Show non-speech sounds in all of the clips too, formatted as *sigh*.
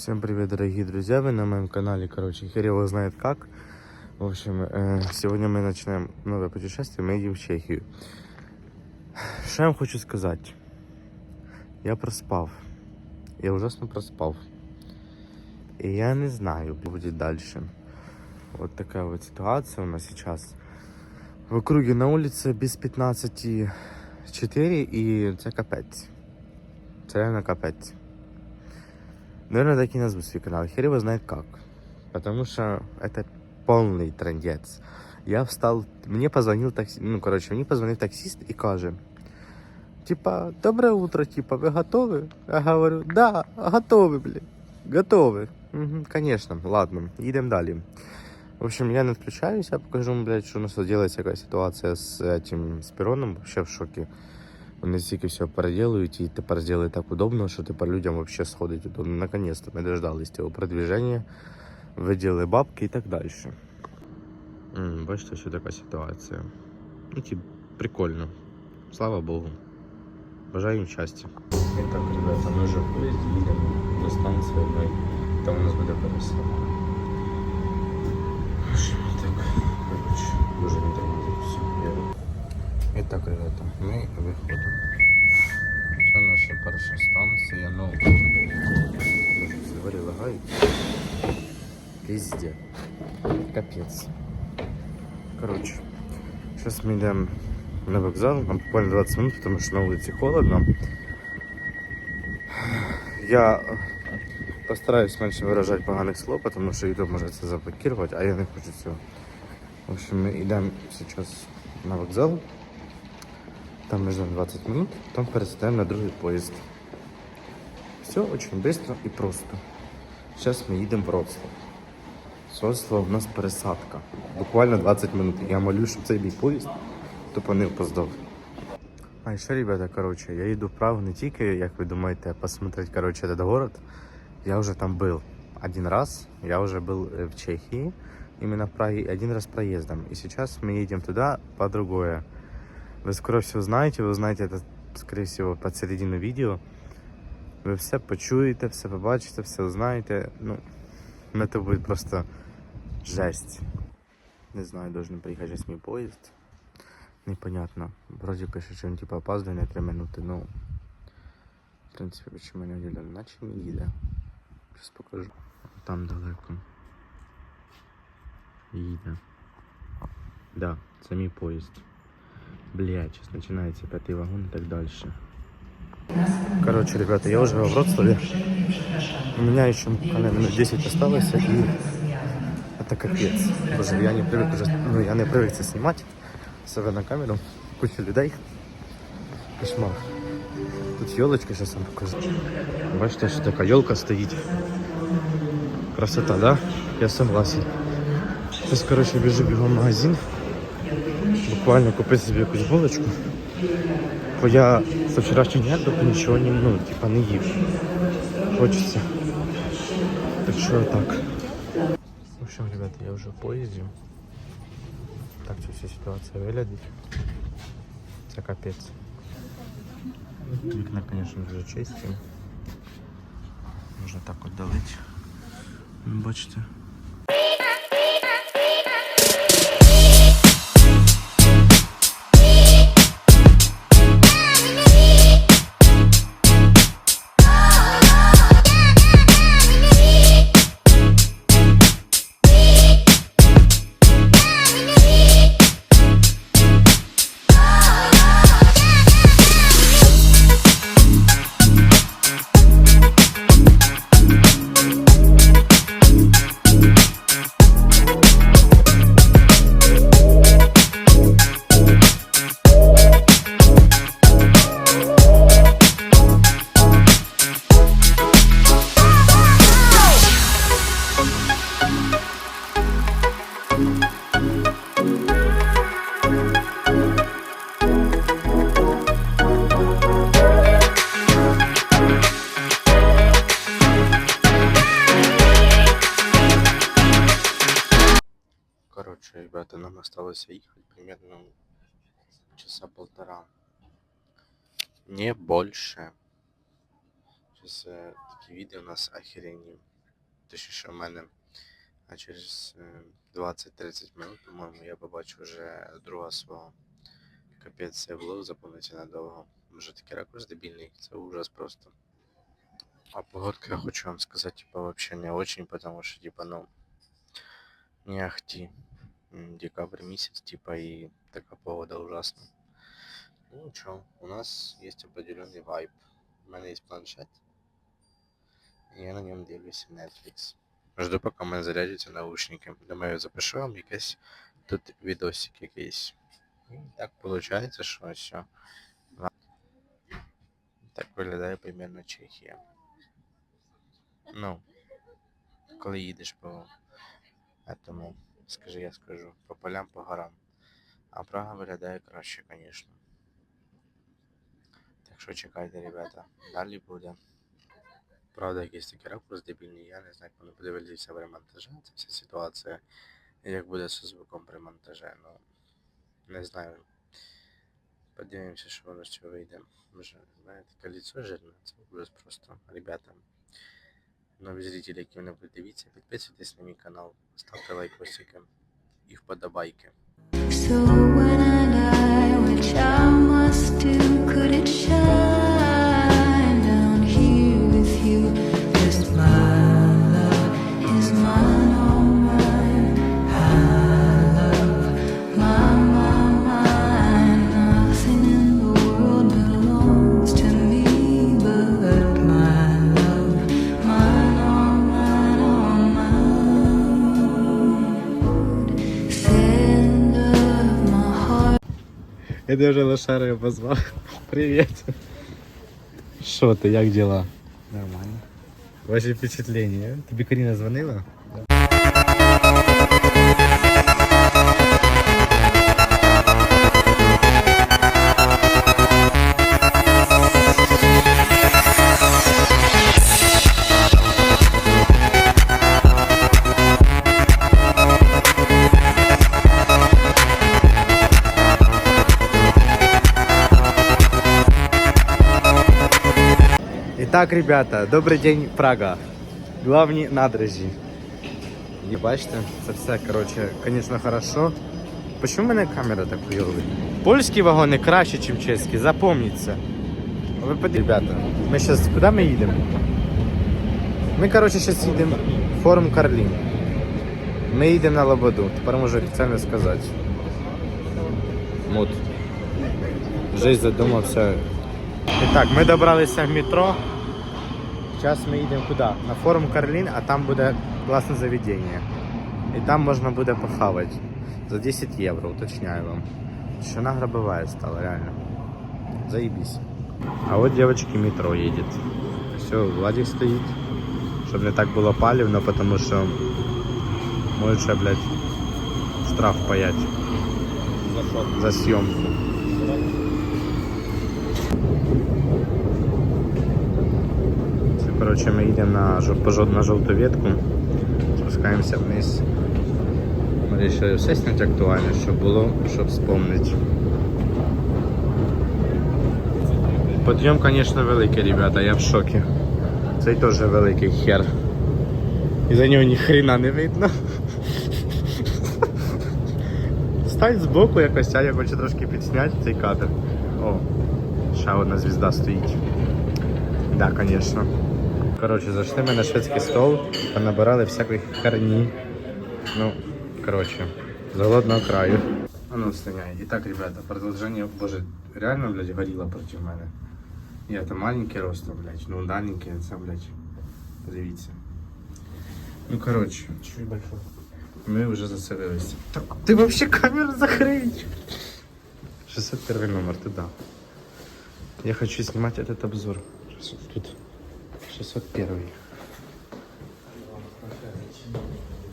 Всем привет, дорогие друзья! Вы на моем канале, короче, хер его знает как. В общем, э, сегодня мы начинаем новое путешествие, мы едем в Чехию. Що я вам хочу сказати? Я проспав. Я ужасно проспав. И я не знаю, что будет дальше. Вот такая вот ситуация у нас сейчас. В округе на улице без 15 4 и це капець. Це реально капець. Наверное, так и назву свой канал. Хер его знает как. Потому что это полный трендец. Я встал, мне позвонил такси, ну, короче, мне позвонил таксист и каже, типа, доброе утро, типа, вы готовы? Я говорю, да, готовы, блин, готовы. Угу, конечно, ладно, едем далее. В общем, я не отключаюсь, я покажу блядь, что у нас делается, какая ситуация с этим, с пероном, вообще в шоке. Вони стільки все переделують, і тепер зробили так удобно, що тепер людям вообще сходить удобно. Наконец-то ми дождались цього продвиження, виділи бабки і так далі. М, бачите, що така ситуація. Ну, ті, прикольно. Слава Богу. Бажаю їм щастя. І так, ребята, ми вже в поїзді їдемо до станції одної, там у нас буде пересадка. В общем, Так, короче, дуже не тормозить все. І так, ребята, ми виходимо. Це наша перша станція, ну. Боже, ці двері лагають. Везде. Капець. Короче, сейчас мы идем на вокзал, нам буквально 20 минут, потому что на улице холодно. Я постараюсь меньше выражать поганых слов, потому что YouTube может это заблокировать, а я не хочу цього. В общем, мы идем сейчас на вокзал. Там мы ждем 20 минут, там пересідаємо на другий поїзд. Все очень быстро и просто. Сейчас мы едем в Вроцлав. З Вроцлава у нас пересадка. Буквально 20 минут. Я молю, щоб цей мій поїзд тупо не опоздав. А ще, ребята, короче, я їду вправо не тільки, як ви думаєте, посмотреть, короче, этот город. Я уже там был один раз. Я уже был э, в Чехии, именно в Праге, один раз проездом. И сейчас мы едем туда по другое. Вы скоро все узнаете, вы узнаете это, скорее всего, под середину видео. Ви все почуєте, все побачите, все узнаєте. Ну, ну, это будет просто жесть. Не знаю, должен приехать сейчас мой поезд. Непонятно. Вроде пишет, что он типа опаздывает на 3 минуты, но в принципе, почему не їде? Наче не їде. Сейчас покажу. Там далеко. Їде. Да, це мій поїзд. Блять, сейчас начинается пятый вагон и так дальше. Короче, ребята, я уже во Вроцлаве. У меня еще минут 10 осталось, и это капец. Боже, я не привык уже, ну, я не привык це снимать. Себе на камеру, кучу людей. Кошмар. Тут елочка, сейчас вам покажу. Бачите, що така елка стоїть. Красота, да? Я согласен. Сейчас, короче, бежу бегом в магазин. Буквально купити собі якусь булочку. Бо я з вчорашнього дня тупо нічого не, ну, типа, не їв. Хочеться. Так що так. В общем, ребята, я вже в поїзді. Так ця вся ситуація виглядить. Це капець. Вікна, звісно, дуже чисті. Можна так от. Бачите. Короче, ребята, нам осталось ехать примерно часа полтора. Не больше. Сейчас э, такие виды у нас охеренные. точніше в мене. А через е, 20-30 минут, по-моєму, я побачу вже друга свого. Капець, цей влог запомниться надовго. Вже такий ракурс дебільний, це ужас просто. А погодка, я хочу вам сказать, типа, вообще не очень, потому что, типа, ну, не ахти. Декабрь месяц, типа, и такая погода ужасна. Ну, ничего, у нас есть определенный вайб. У меня есть планшет, и я на нем дивлюся Netflix. Жду, в мене зарядяться наушники. Думаю, запишу вам якийсь тут відосик якийсь. Так виходить, що все. Так виглядає примерно Чехія. Ну, коли їдеш по этому, скажи, я скажу, по полям, по горам. А Прага виглядає краще, звісно. Так що чекайте, ребята, далі буде. Правда, якийсь такий ракурс дебільний, я не знаю, як воно буде виглядатися при монтажі, ця вся ситуація. Як буде зі звуком при монтажі, ну не знаю. Подивимося, що воно з цього вийде. Може, знаєте, колесо жирне, це ужас просто. Ребята, нові зрителі, які мене будуть дивитися, підписуйтесь на мій канал, ставте лайкосики і вподобайки. Я даже лошаря позвав. Привіт. Що ти, як діла? Нормально. Ваші впечатлення? Тобі Каріна дзвонила? Итак, ребята, добрий день, Прага. Главні надрежі. І бачите, це все, короче, конечно, хорошо. Почему в мене камера так хуйовий? Польські вагони краще, ніж чеські, запомніться. Ви подивіться, ребята, ми зараз, куди ми їдемо? Ми, короче, зараз їдемо в форум Карлін. Ми їдемо на Лободу, тепер можу офіційно сказати. Вот. Вже задумався. І так, ми добралися в метро. Зараз ми їдемо куди? На форум Карлін, а там буде класне заведення. І там можна буде похавати. За 10 євро, уточняю вам. Що гробовая стала, реально. Заебись. А от девочки метро едет. Все, Владик стоїть. Щоб не так було палівно, потому що може ще, блядь, штраф паять. За що? За съемку. Це, коротше, ми їдемо на, на жовту ветку, спускаємося вниз. Вирішили все зняти актуальне, щоб було, щоб вспомнити. Подйом, звісно, великий, ребята, я в шокі. Цей теж великий хер. І за нього ні хрена не видно. Стань збоку якось, а я хочу трошки підсняти цей кадр. О, ще одна звізда стоїть. Да, звісно. Коротше, зайшли ми на шведський стол, понабирали всякої херні. Ну, коротше, з голодного краю. А ну, слиняй. І так, ребята, продовження, боже, реально, блядь, горіла проти мене. Я там маленький ростом, блядь, ну маленький, це, блядь, подивіться. Ну, коротше, Чуть большой. ми вже заселилися. Так, ти вообще камеру закрий. 601 номер, туда. Я хочу снимать этот обзор. Тут 601.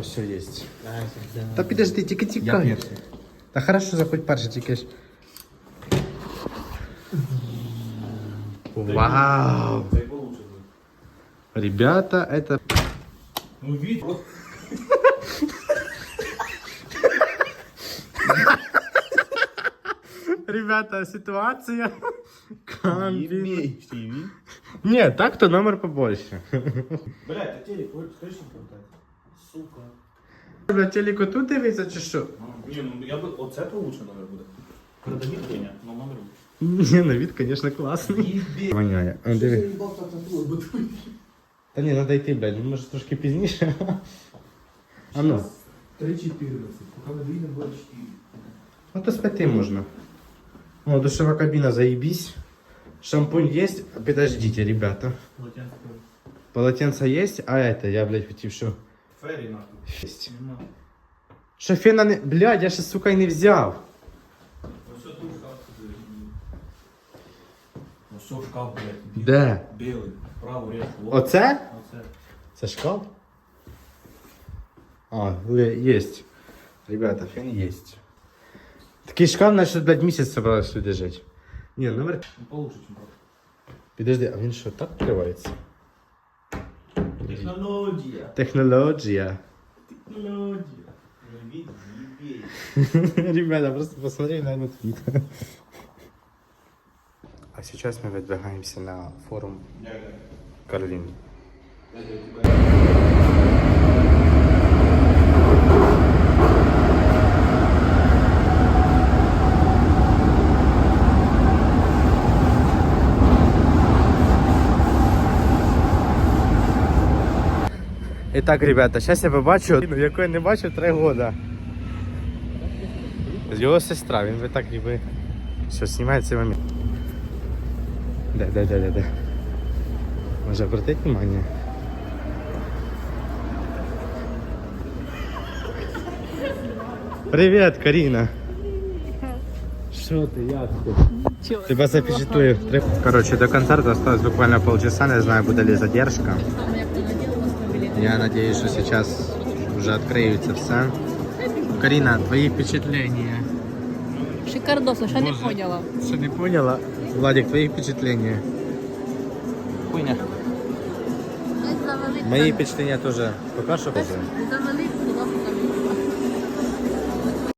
Ось все есть. Та підожди, тільки Я тікай. перший. Та хорошо, заходь перший, тільки ж. Вау! Ребята, это... Ну, видно. *laughs* Ребята, ситуація. Кампінг. TV. Ні, так то номер побольше. Блядь, ти телек хочеш крутати? Сука. Бля, телеку тут дивиться чи що? Ні, ну я би... Оце то лучше номер буде. Передавіть Кеня, ну номер буде. Ні, на вид, звісно, класний. Воняє. А, диви. Та ні, треба йти, блядь, ну, може трошки пізніше. *laughs* А ну. 3-14. Поки ми доїдемо, буде 4. Ну то спати можна. О, душева кабина, заебись. Шампунь есть? Подождите, ребята. Полотенце. Полотенце есть? А это, я, блядь, хотів що? Фері нахуй. Есть. Нема. Шофена не... Блядь, я ще, сука, і не взяв. Ось тут шкаф сюди. Ось що шкаф, блядь. Де? Білий. Праву речку. Оце? Оце. Це шкаф? А, ле- есть. Ребята, фен есть. Такий шкаф, значить, блядь, місяць собралась сюди жити. Ні, номер... Ну, получше, чим правда. Підожди, а він що, так відкривається? Технологія. Технологія. Технологія. Живіть, їбей. *laughs* Ребята, просто посмотрели на этот вид. А сейчас мы выдвигаемся на форум Каролины. Итак, ребята, сейчас я побачу, ну, яку я не бачив три года. Його сестра, він би так ніби. Все, знімає цей момент. Де, де, де, де, де. Може обратить внимание? Привіт, Каріна. Що ти, як ти? Тебе запечатлую. Короче, до концерта осталось буквально полчаса, не знаю, буде ли задержка. Я надеюсь, что сейчас уже откроется все. Карина, твои впечатления? Шикардосно, ще не Боже. поняла. Что не поняла? Владик, твои впечатления? Хуйня. Мои впечатления тоже пока что тоже. завели